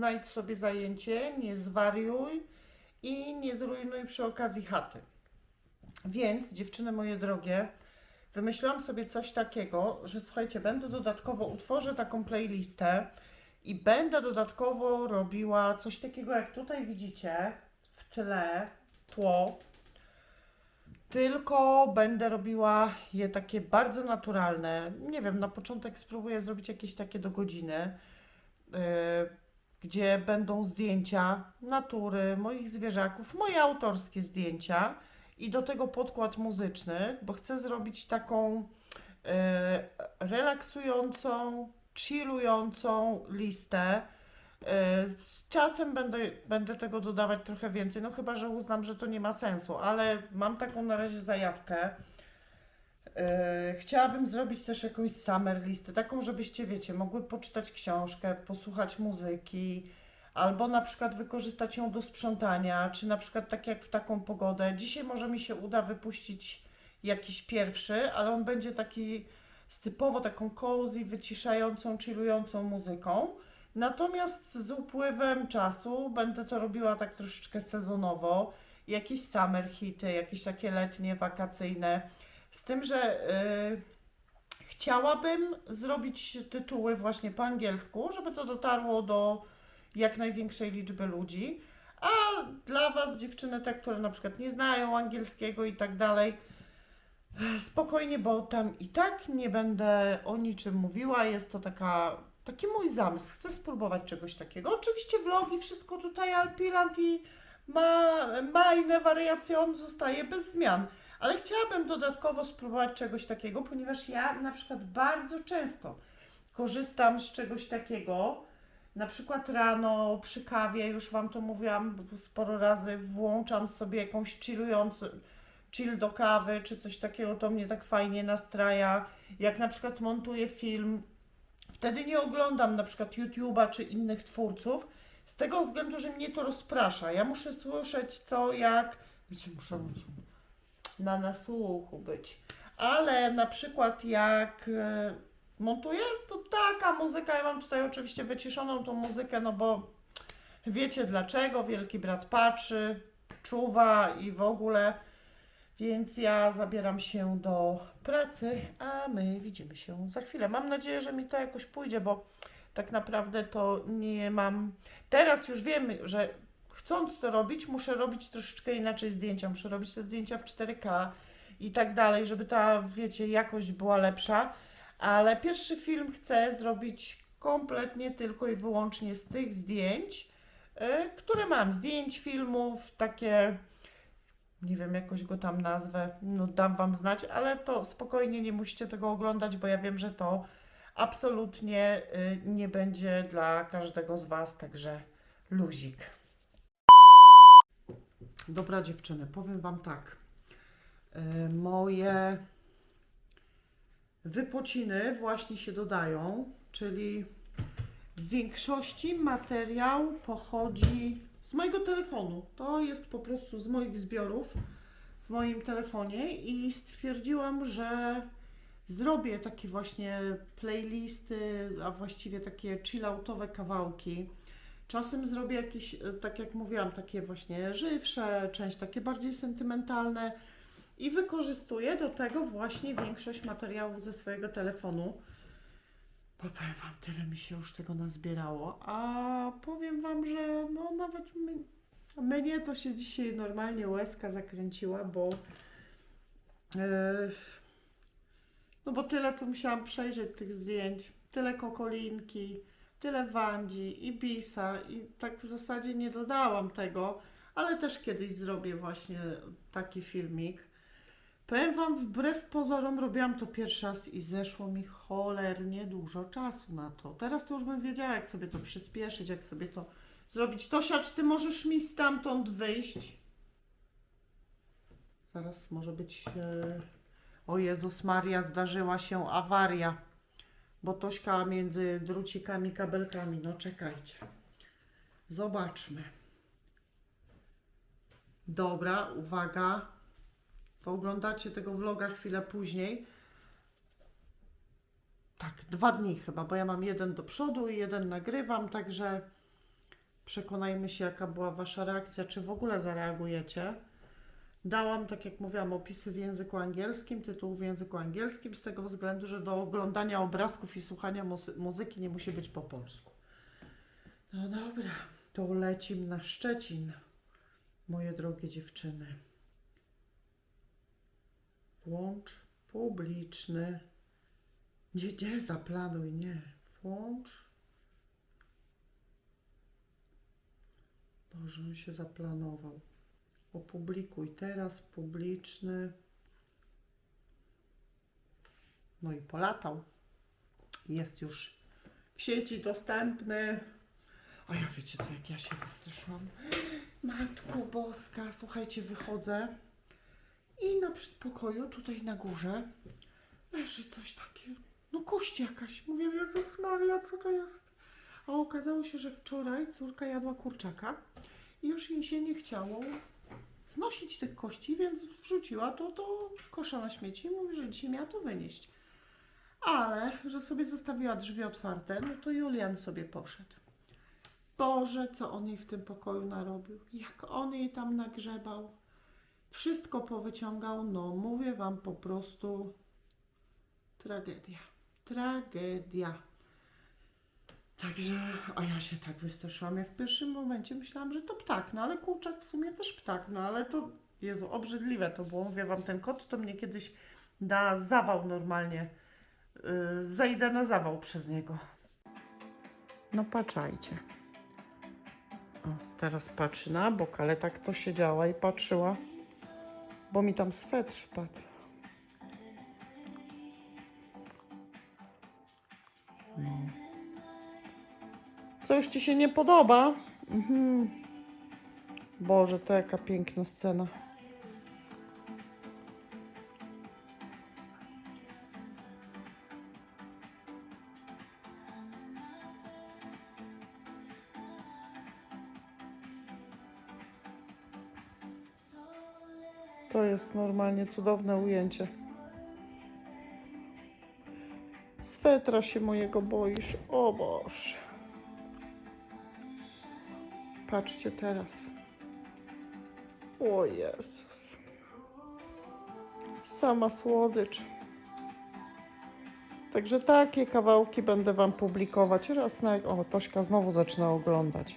Znajdź sobie zajęcie, nie zwariuj i nie zrujnuj przy okazji chaty. Więc, dziewczyny moje drogie, wymyśliłam sobie coś takiego, że słuchajcie, będę dodatkowo, utworzę taką playlistę i będę dodatkowo robiła coś takiego, jak tutaj widzicie w tle, tło, tylko będę robiła je takie bardzo naturalne. Nie wiem, na początek spróbuję zrobić jakieś takie do godziny, yy, gdzie będą zdjęcia natury, moich zwierzaków, moje autorskie zdjęcia i do tego podkład muzyczny, bo chcę zrobić taką yy, relaksującą, chillującą listę. Yy, Z czasem będę, będę tego dodawać trochę więcej, no chyba, że uznam, że to nie ma sensu, ale mam taką na razie zajawkę. Yy, chciałabym zrobić też jakąś summer listę, taką, żebyście, wiecie, mogły poczytać książkę, posłuchać muzyki, albo na przykład wykorzystać ją do sprzątania, czy na przykład tak jak w taką pogodę. Dzisiaj może mi się uda wypuścić jakiś pierwszy, ale on będzie taki z typowo taką cozy, wyciszającą, chillującą muzyką. Natomiast z upływem czasu będę to robiła tak troszeczkę sezonowo. Jakieś summer hity, jakieś takie letnie, wakacyjne. Z tym, że y, chciałabym zrobić tytuły właśnie po angielsku, żeby to dotarło do jak największej liczby ludzi. A dla Was, dziewczyny, te, które na przykład nie znają angielskiego i tak dalej, spokojnie, bo tam i tak nie będę o niczym mówiła. Jest to taka, taki mój zamysł. Chcę spróbować czegoś takiego. Oczywiście vlogi, wszystko tutaj Alpilant i ma, majne wariacje, zostaje bez zmian. Ale chciałabym dodatkowo spróbować czegoś takiego, ponieważ ja na przykład bardzo często korzystam z czegoś takiego. Na przykład rano przy kawie, już Wam to mówiłam sporo razy, włączam sobie jakąś chillującą, chill do kawy czy coś takiego, to mnie tak fajnie nastraja. Jak na przykład montuję film, wtedy nie oglądam na przykład YouTube'a czy innych twórców, z tego względu, że mnie to rozprasza. Ja muszę słyszeć co, jak, wiecie, muszę na nasłuchu być. Ale na przykład jak e, montuję, to taka muzyka, ja mam tutaj oczywiście wyciszoną tą muzykę, no bo wiecie dlaczego, wielki brat patrzy, czuwa i w ogóle, więc ja zabieram się do pracy, a my widzimy się za chwilę. Mam nadzieję, że mi to jakoś pójdzie, bo tak naprawdę to nie mam. Teraz już wiem, że chcąc to robić, muszę robić troszeczkę inaczej zdjęcia. Muszę robić te zdjęcia w 4K i tak dalej, żeby ta, wiecie, jakość była lepsza. Ale pierwszy film chcę zrobić kompletnie tylko i wyłącznie z tych zdjęć, y, które mam. Zdjęć, filmów, takie. Nie wiem, jakoś go tam nazwę, no dam Wam znać, ale to spokojnie nie musicie tego oglądać, bo ja wiem, że to absolutnie y, nie będzie dla każdego z Was, także luzik. Dobra dziewczyny, powiem Wam tak. Y, Moje wypociny właśnie się dodają, czyli w większości materiał pochodzi z mojego telefonu. To jest po prostu z moich zbiorów w moim telefonie i stwierdziłam, że zrobię takie właśnie playlisty, a właściwie takie chilloutowe kawałki. Czasem zrobię jakieś, e, tak jak mówiłam, takie właśnie żywsze, część takie bardziej sentymentalne i wykorzystuję do tego właśnie większość materiałów ze swojego telefonu. Bo powiem Wam, tyle mi się już tego nazbierało, a powiem Wam, że no nawet my, mnie to się dzisiaj normalnie łezka zakręciła, bo e, no bo tyle, co musiałam przejrzeć tych zdjęć, tyle kokolinki, tyle Wandzi i Bisa i tak w zasadzie nie dodałam tego, ale też kiedyś zrobię właśnie taki filmik. Powiem Wam, wbrew pozorom robiłam to pierwszy raz i zeszło mi cholernie dużo czasu na to. Teraz to już bym wiedziała, jak sobie to przyspieszyć, jak sobie to zrobić. Tosia, czy Ty możesz mi stamtąd wyjść? Zaraz może być... E... O Jezus Maria, zdarzyła się awaria. Bo Tośka między drucikami, kabelkami. No czekajcie. Zobaczmy. Dobra, uwaga. Oglądacie tego vloga chwilę później. Tak, dwa dni chyba, bo ja mam jeden do przodu i jeden nagrywam, także przekonajmy się, jaka była Wasza reakcja, czy w ogóle zareagujecie. Dałam, tak jak mówiłam, opisy w języku angielskim, tytuł w języku angielskim, z tego względu, że do oglądania obrazków i słuchania muzy- muzyki nie musi być po polsku. No dobra, to lecim na Szczecin, moje drogie dziewczyny. Włącz publiczny. Gdzie, gdzie? Zaplanuj, nie. Włącz. Boże, on się zaplanował. Opublikuj teraz publiczny. No i polatał. Jest już w sieci dostępny. A ja wiecie co, jak ja się wystraszyłam. Matko Boska, słuchajcie, wychodzę. I na przedpokoju, tutaj na górze, leży coś takiego. No kość jakaś. Mówię, Jezus Maria, co to jest? A okazało się, że wczoraj córka jadła kurczaka i już jej się nie chciało znosić tych kości, więc wrzuciła to do kosza na śmieci i mówi, że dzisiaj miała to wynieść. Ale, że sobie zostawiła drzwi otwarte, no to Julian sobie poszedł. Boże, co on jej w tym pokoju narobił. Jak on jej tam nagrzebał. Wszystko powyciągał, no mówię wam po prostu tragedia. Tragedia. Także, a ja się tak wystraszyłam. Ja w pierwszym momencie myślałam, że to ptak, no ale kurczak w sumie też ptak, no ale to, Jezu, obrzydliwe to było. Mówię wam, ten kot to mnie kiedyś da zawał normalnie. Yy, na zawał przez niego. No patrzajcie. O, teraz patrzy na bok, ale tak to siedziała i patrzyła, bo mi tam swetr spadł. Co już ci się nie podoba? Mhm. Boże, to jaka piękna scena. To jest normalnie cudowne ujęcie. Swetra się mojego boisz. O Boże. Patrzcie teraz. O Jezus. Sama słodycz. Także takie kawałki będę Wam publikować raz na... O, Tośka znowu zaczyna oglądać.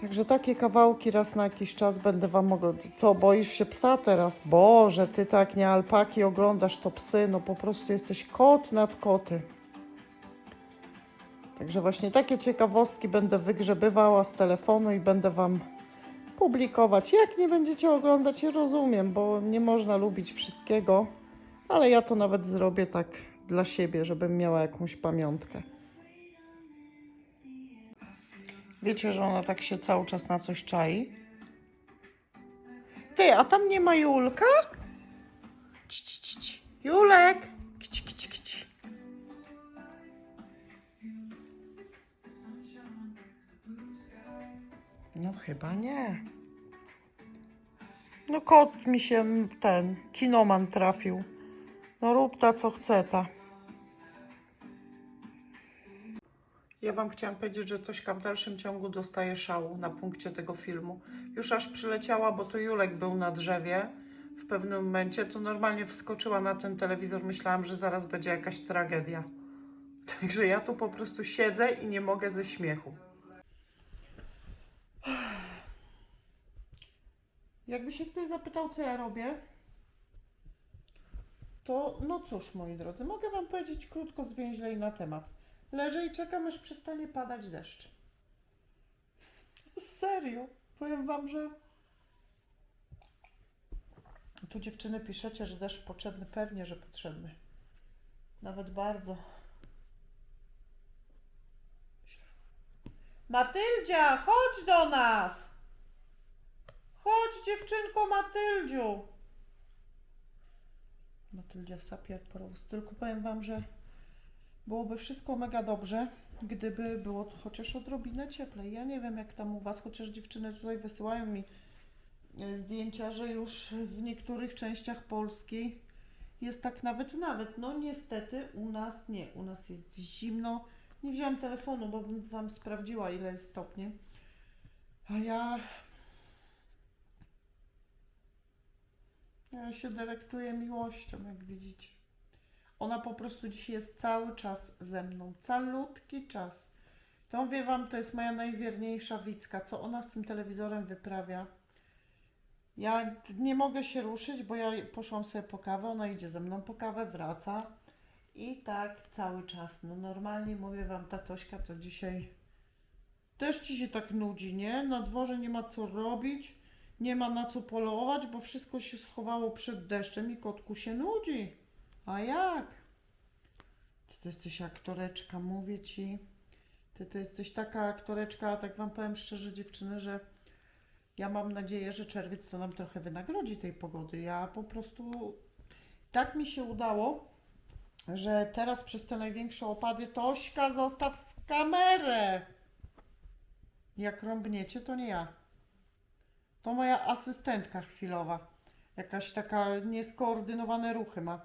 Także takie kawałki raz na jakiś czas będę Wam mogła... Co, boisz się psa teraz? Boże, Ty tak nie alpaki oglądasz, to psy. No po prostu jesteś kot nad koty. Także właśnie takie ciekawostki będę wygrzebywała z telefonu i będę Wam publikować. Jak nie będziecie oglądać, rozumiem, bo nie można lubić wszystkiego, ale ja to nawet zrobię tak dla siebie, żebym miała jakąś pamiątkę. Wiecie, że ona tak się cały czas na coś czai? Ty, a tam nie ma Julka? Ci, ci, ci, ci. Julek! No chyba nie. No kot mi się ten kinoman trafił. No rób ta co chce ta. Ja wam chciałam powiedzieć, że Tośka w dalszym ciągu dostaje szału na punkcie tego filmu. Już aż przyleciała, bo to Julek był na drzewie w pewnym momencie, to normalnie wskoczyła na ten telewizor. Myślałam, że zaraz będzie jakaś tragedia. Także ja tu po prostu siedzę i nie mogę ze śmiechu. Jakby się ktoś zapytał, co ja robię, to no cóż, moi drodzy, mogę Wam powiedzieć krótko, zwięźlej na temat. Leżę i czekam, aż przestanie padać deszcz. Serio, powiem Wam, że Tu dziewczyny piszecie, że deszcz potrzebny. Pewnie, że potrzebny. Nawet bardzo. Matyldzia, chodź do nas! Chodź, dziewczynko Matyldziu! Matyldzia sapie jak. Tylko powiem Wam, że byłoby wszystko mega dobrze, gdyby było to chociaż odrobinę cieplej. Ja nie wiem, jak tam u Was, chociaż dziewczyny tutaj wysyłają mi e, zdjęcia, że już w niektórych częściach Polski jest tak nawet, nawet. No niestety u nas nie. U nas jest zimno. Nie wziąłem telefonu, bo bym Wam sprawdziła, ile jest stopni. A ja... Ja się delektuję miłością, jak widzicie. Ona po prostu dzisiaj jest cały czas ze mną. Calutki czas. To mówię Wam, to jest moja najwierniejsza Wicka. Co ona z tym telewizorem wyprawia? Ja nie mogę się ruszyć, bo ja poszłam sobie po kawę, ona idzie ze mną po kawę, wraca. I tak cały czas. No normalnie mówię Wam, ta Tośka to dzisiaj też Ci się tak nudzi, nie? Na dworze nie ma co robić, nie ma na co polować, bo wszystko się schowało przed deszczem i kotku się nudzi. A jak? Ty to jesteś aktoreczka, mówię Ci. Ty to jesteś taka aktoreczka, tak Wam powiem szczerze dziewczyny, że ja mam nadzieję, że czerwiec to nam trochę wynagrodzi tej pogody. Ja po prostu tak mi się udało, że teraz przez te największe opady Tośka zostaw kamerę. Jak rąbniecie, to nie ja. To moja asystentka chwilowa. Jakaś taka nieskoordynowane ruchy ma.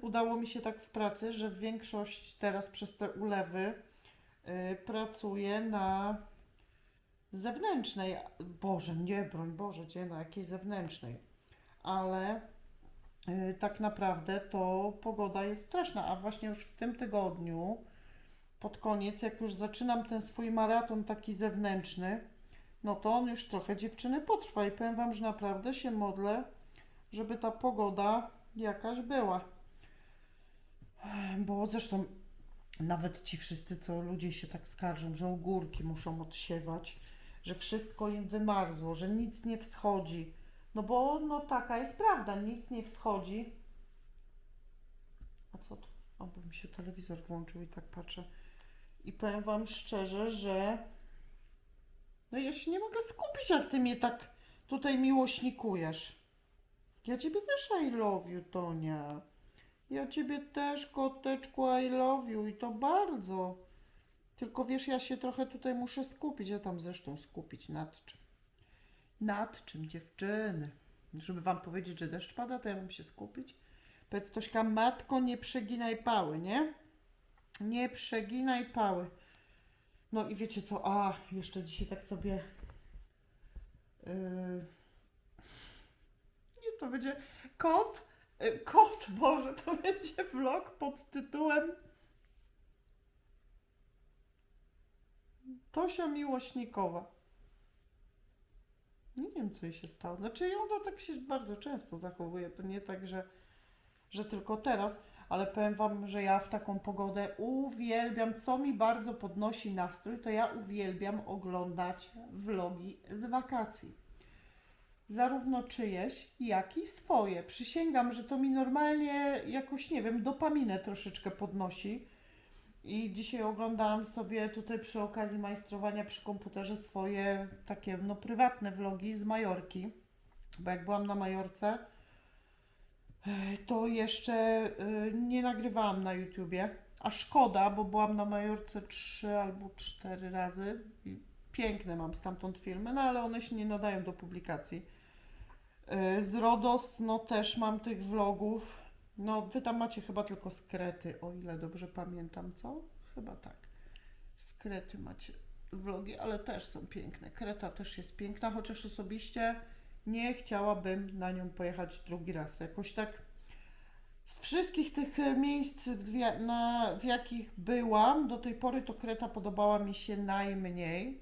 Udało mi się tak w pracy, że większość teraz przez te ulewy y, pracuje na zewnętrznej. Boże, nie broń Boże, gdzie na jakiej zewnętrznej. Ale y, tak naprawdę to pogoda jest straszna, a właśnie już w tym tygodniu, pod koniec, jak już zaczynam ten swój maraton taki zewnętrzny, no to on już trochę dziewczyny potrwa i powiem Wam, że naprawdę się modlę, żeby ta pogoda jakaś była. Bo zresztą nawet ci wszyscy, co ludzie się tak skarżą, że ogórki muszą odsiewać, że wszystko im wymarzło, że nic nie wschodzi. No bo no taka jest prawda, nic nie wschodzi. A co to? O, bo mi się telewizor włączył i tak patrzę. I powiem Wam szczerze, że no ja się nie mogę skupić, jak Ty mnie tak tutaj miłośnikujesz. Ja Ciebie też I love you, Tonia. Ja Ciebie też, koteczku, I love you i to bardzo. Tylko wiesz, ja się trochę tutaj muszę skupić, ja tam zresztą skupić nad czym. Nad czym, dziewczyny? Żeby Wam powiedzieć, że deszcz pada, to ja mam się skupić. Powiedz Tośka, matko, nie przeginaj pały, nie? Nie przeginaj pały. No i wiecie co? A, jeszcze dzisiaj tak sobie. Yy... Nie, to będzie kot. yy, Kot, Boże, to będzie vlog pod tytułem Tosia Miłośnikowa. Nie wiem, co jej się stało. Znaczy, ona tak się bardzo często zachowuje. To nie tak, że, że tylko teraz, ale powiem Wam, że ja w taką pogodę uwielbiam. Co mi bardzo podnosi nastrój, to ja uwielbiam oglądać vlogi z wakacji. Zarówno czyjeś, jak i swoje. Przysięgam, że to mi normalnie jakoś, nie wiem, dopaminę troszeczkę podnosi. I dzisiaj oglądałam sobie tutaj przy okazji majstrowania przy komputerze swoje takie no prywatne vlogi z Majorki. Bo jak byłam na Majorce, to jeszcze e, nie nagrywałam na YouTubie. A szkoda, bo byłam na Majorce trzy albo cztery razy. I piękne mam stamtąd filmy, no ale one się nie nadają do publikacji. E, Z Rodos, no też mam tych vlogów. No, wy tam macie chyba tylko skrety, o ile dobrze pamiętam, co? Chyba tak. Skrety macie vlogi, ale też są piękne. Kreta też jest piękna, chociaż osobiście nie chciałabym na nią pojechać drugi raz. Jakoś tak z wszystkich tych e, miejsc, na, w jakich byłam, do tej pory to Kreta podobała mi się najmniej.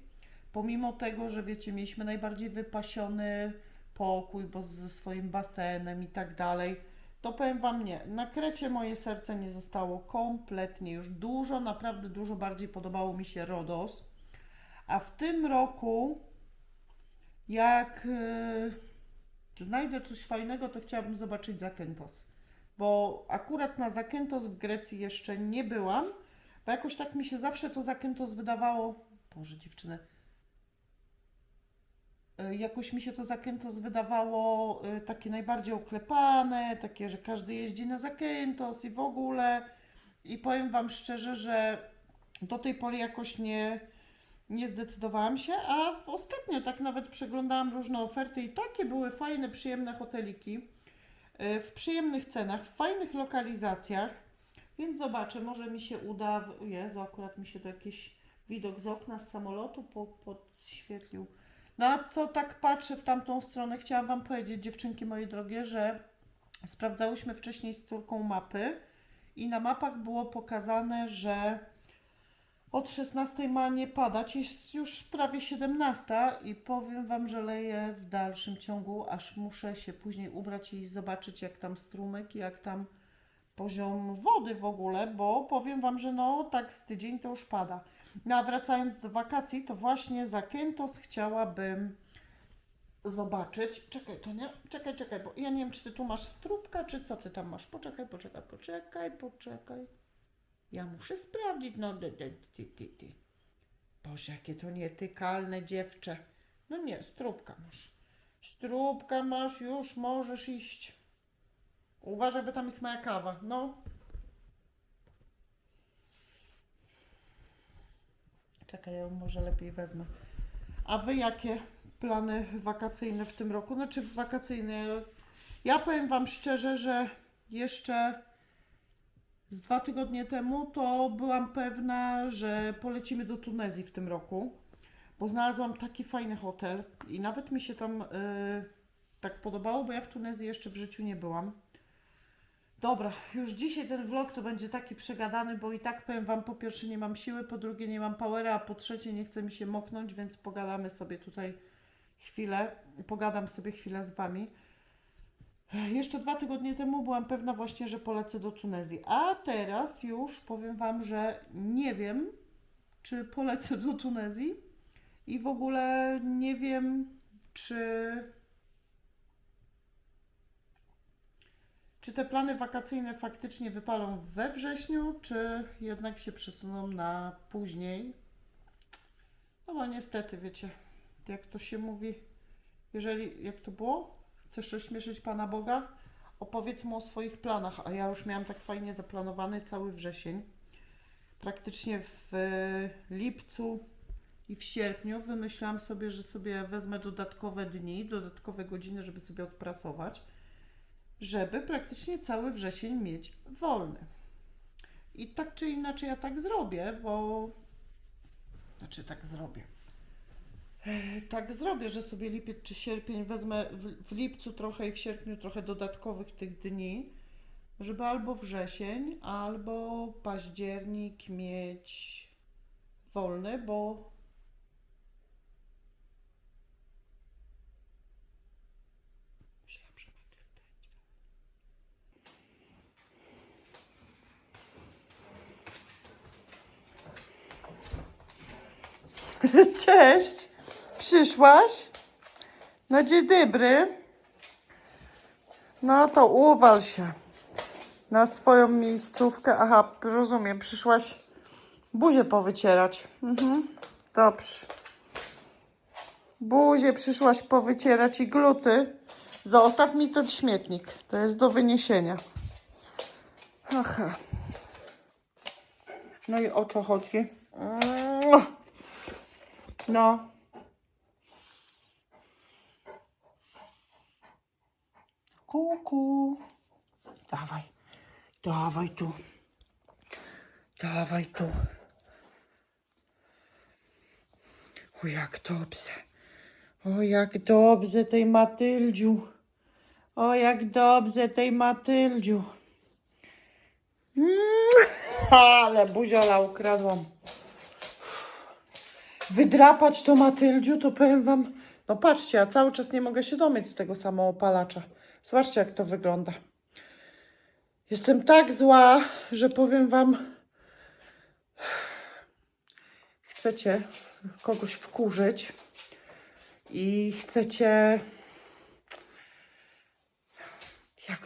Pomimo tego, że wiecie, mieliśmy najbardziej wypasiony pokój, bo ze swoim basenem i tak dalej to powiem Wam nie. Na Krecie moje serce nie zostało kompletnie już dużo, naprawdę dużo bardziej podobało mi się Rodos. A w tym roku, jak yy, znajdę coś fajnego, to chciałabym zobaczyć Zakynthos. Bo akurat na Zakynthos w Grecji jeszcze nie byłam, bo jakoś tak mi się zawsze to Zakynthos wydawało. Boże, dziewczyny. Y, Jakoś mi się to Zakynthos wydawało y, takie najbardziej oklepane, takie, że każdy jeździ na Zakynthos i w ogóle. I powiem Wam szczerze, że do tej pory jakoś nie, nie zdecydowałam się, a ostatnio tak nawet przeglądałam różne oferty i takie były fajne, przyjemne hoteliki y, w przyjemnych cenach, w fajnych lokalizacjach, więc zobaczę, może mi się uda. Jezu, akurat mi się to jakiś widok z okna z samolotu po, podświetlił. No a co tak patrzę w tamtą stronę, chciałam Wam powiedzieć, dziewczynki moje drogie, że sprawdzałyśmy wcześniej z córką mapy i na mapach było pokazane, że od 16 ma nie padać, jest już prawie 17 i powiem Wam, że leje w dalszym ciągu, aż muszę się później ubrać i zobaczyć jak tam strumyk, jak tam poziom wody w ogóle, bo powiem Wam, że no tak z tydzień to już pada. No a wracając do wakacji, to właśnie za Kentos chciałabym zobaczyć. Czekaj, to nie? Czekaj, czekaj, bo ja nie wiem, czy ty tu masz strubka, czy co ty tam masz. Poczekaj, poczekaj, poczekaj, poczekaj. Ja muszę sprawdzić, no ty, ty, ty, ty. Boże, jakie to nietykalne dziewczę. No nie, strubka masz. Strubka masz, już możesz iść. Uważaj, bo tam jest moja kawa. No. Czekaj, ja ją może lepiej wezmę. A wy jakie plany wakacyjne w tym roku? Znaczy wakacyjne. Ja powiem wam szczerze, że jeszcze z dwa tygodnie temu to byłam pewna, że polecimy do Tunezji w tym roku, bo znalazłam taki fajny hotel i nawet mi się tam y, tak podobało, bo ja w Tunezji jeszcze w życiu nie byłam. Dobra, już dzisiaj ten vlog to będzie taki przegadany, bo i tak powiem Wam, po pierwsze nie mam siły, po drugie nie mam powera, a po trzecie nie chce mi się moknąć, więc pogadamy sobie tutaj chwilę, pogadam sobie chwilę z Wami. Jeszcze dwa tygodnie temu byłam pewna właśnie, że polecę do Tunezji, a teraz już powiem Wam, że nie wiem, czy polecę do Tunezji i w ogóle nie wiem, czy Czy te plany wakacyjne faktycznie wypalą we wrześniu, czy jednak się przesuną na później? No bo niestety, wiecie, jak to się mówi, jeżeli, jak to było? Chcesz ośmieszyć Pana Boga? Opowiedz mu o swoich planach, a ja już miałam tak fajnie zaplanowany cały wrzesień. Praktycznie w e, lipcu i w sierpniu wymyślałam sobie, że sobie wezmę dodatkowe dni, dodatkowe godziny, żeby sobie odpracować żeby praktycznie cały wrzesień mieć wolny. I tak czy inaczej ja tak zrobię, bo. Znaczy, tak zrobię. E, Tak zrobię, że sobie lipiec czy sierpień wezmę w, lipcu trochę i w sierpniu trochę dodatkowych tych dni, żeby albo wrzesień, albo październik mieć wolny, bo. Cześć! Przyszłaś? No dzień dobry. No to uwal się na swoją miejscówkę. Aha, rozumiem, przyszłaś buzię powycierać. Mhm. Dobrze. Buzię przyszłaś powycierać i gluty. Zostaw mi ten śmietnik. To jest do wyniesienia. Aha. No i o co chodzi? No. Kuku. Dawaj. Dawaj tu. Dawaj tu. O jak dobrze. O jak dobrze tej Matyldziu. O jak dobrze tej Matyldziu. Mm, ale buziola ukradłam. Wydrapać to Matyldziu, to powiem wam. No patrzcie, ja cały czas nie mogę się domyć z tego samoopalacza. Zobaczcie, jak to wygląda. Jestem tak zła, że powiem wam. Chcecie kogoś wkurzyć i chcecie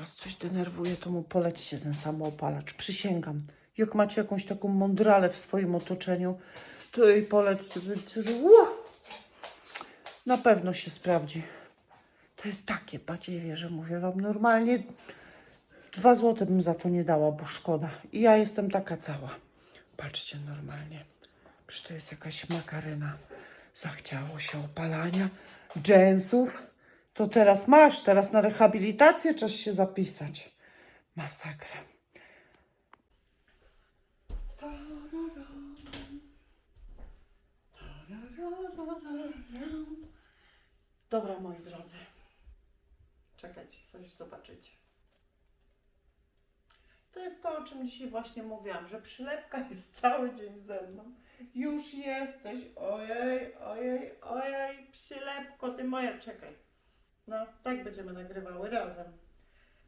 was coś denerwuje, to mu polećcie ten samoopalacz. Przysięgam. Jak macie jakąś taką mądralę w swoim otoczeniu, to jej polećcie. Wiecie, że! Na pewno się sprawdzi. To jest takie badziewie, że mówię wam normalnie. Dwa złote bym za to nie dała, bo szkoda. I ja jestem taka cała. Patrzcie normalnie. Przecież to jest jakaś makarena. Zachciało się opalania, dżensów. To teraz masz, teraz na rehabilitację czas się zapisać. Masakra. Dobra, moi drodzy. Czekajcie, coś zobaczycie. To jest to, o czym dzisiaj właśnie mówiłam, że przylepka jest cały dzień ze mną. Już jesteś, ojej, ojej, ojej, przylepko, ty moja, czekaj. No, tak będziemy nagrywały razem.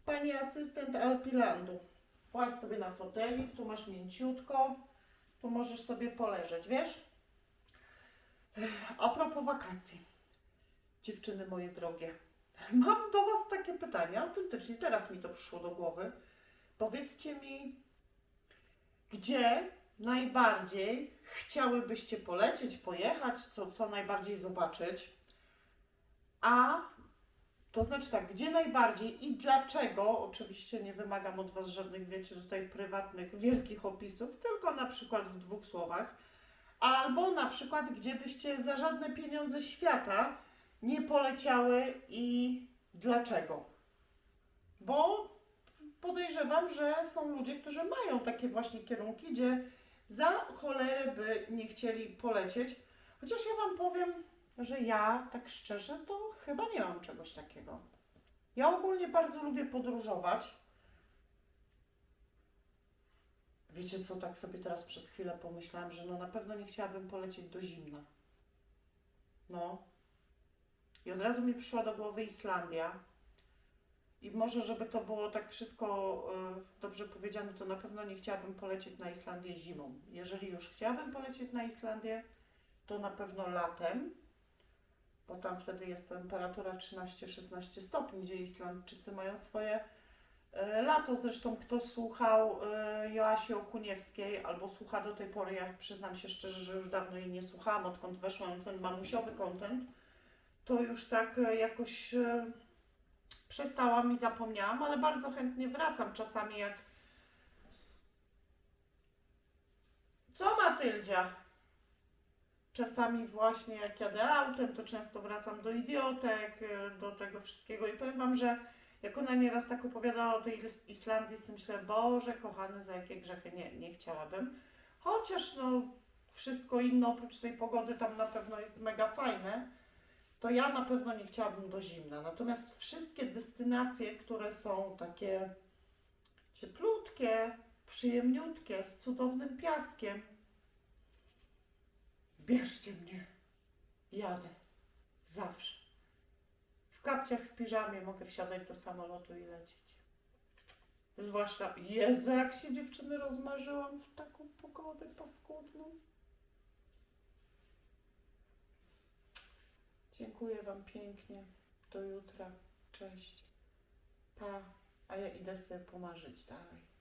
Pani asystent Alpilandu, płać sobie na fotelik, tu masz mięciutko, tu możesz sobie poleżeć, wiesz? A propos wakacji, dziewczyny moje drogie, mam do Was takie pytanie, autentycznie, teraz mi to przyszło do głowy. Powiedzcie mi, gdzie najbardziej chciałybyście polecieć, pojechać, co, co najbardziej zobaczyć? A to znaczy tak, gdzie najbardziej i dlaczego? Oczywiście nie wymagam od Was żadnych, wiecie, tutaj prywatnych, wielkich opisów, tylko na przykład w dwóch słowach. Albo na przykład, gdzie byście za żadne pieniądze świata nie poleciały i dlaczego? Bo podejrzewam, że są ludzie, którzy mają takie właśnie kierunki, gdzie za cholerę by nie chcieli polecieć. Chociaż ja Wam powiem, że ja tak szczerze to chyba nie mam czegoś takiego. Ja ogólnie bardzo lubię podróżować. Wiecie co, tak sobie teraz przez chwilę pomyślałam, że no na pewno nie chciałabym polecieć do zimna. No. I od razu mi przyszła do głowy Islandia. I może, żeby to było tak wszystko y, dobrze powiedziane, to na pewno nie chciałabym polecieć na Islandię zimą. Jeżeli już chciałabym polecieć na Islandię, to na pewno latem, bo tam wtedy jest temperatura 13-16 stopni, gdzie Islandczycy mają swoje y, lato. Zresztą kto słuchał y, Joasi Okuniewskiej albo słucha do tej pory, ja przyznam się szczerze, że już dawno jej nie słuchałam, odkąd weszłam ten mamusiowy content, to już tak y, jakoś... Y, przestałam i zapomniałam, ale bardzo chętnie wracam czasami jak... Co Matyldzia? Czasami właśnie jak jadę autem, to często wracam do idiotek, y, do tego wszystkiego i powiem Wam, że jak ona mi raz tak opowiadała o tej Is- Islandii, sobie myślę, Boże kochany, za jakie grzechy nie, nie chciałabym. Chociaż no wszystko inne oprócz tej pogody tam na pewno jest mega fajne to ja na pewno nie chciałabym do zimna. Natomiast wszystkie destynacje, które są takie cieplutkie, przyjemniutkie, z cudownym piaskiem, bierzcie mnie. Jadę. Zawsze. W kapciach, w piżamie mogę wsiadać do samolotu i lecieć. Zwłaszcza, Jezu, jak się dziewczyny rozmarzyłam w taką pogodę paskudną. Dziękuję Wam pięknie. Do jutra. Cześć. Pa. A ja idę sobie pomarzyć dalej.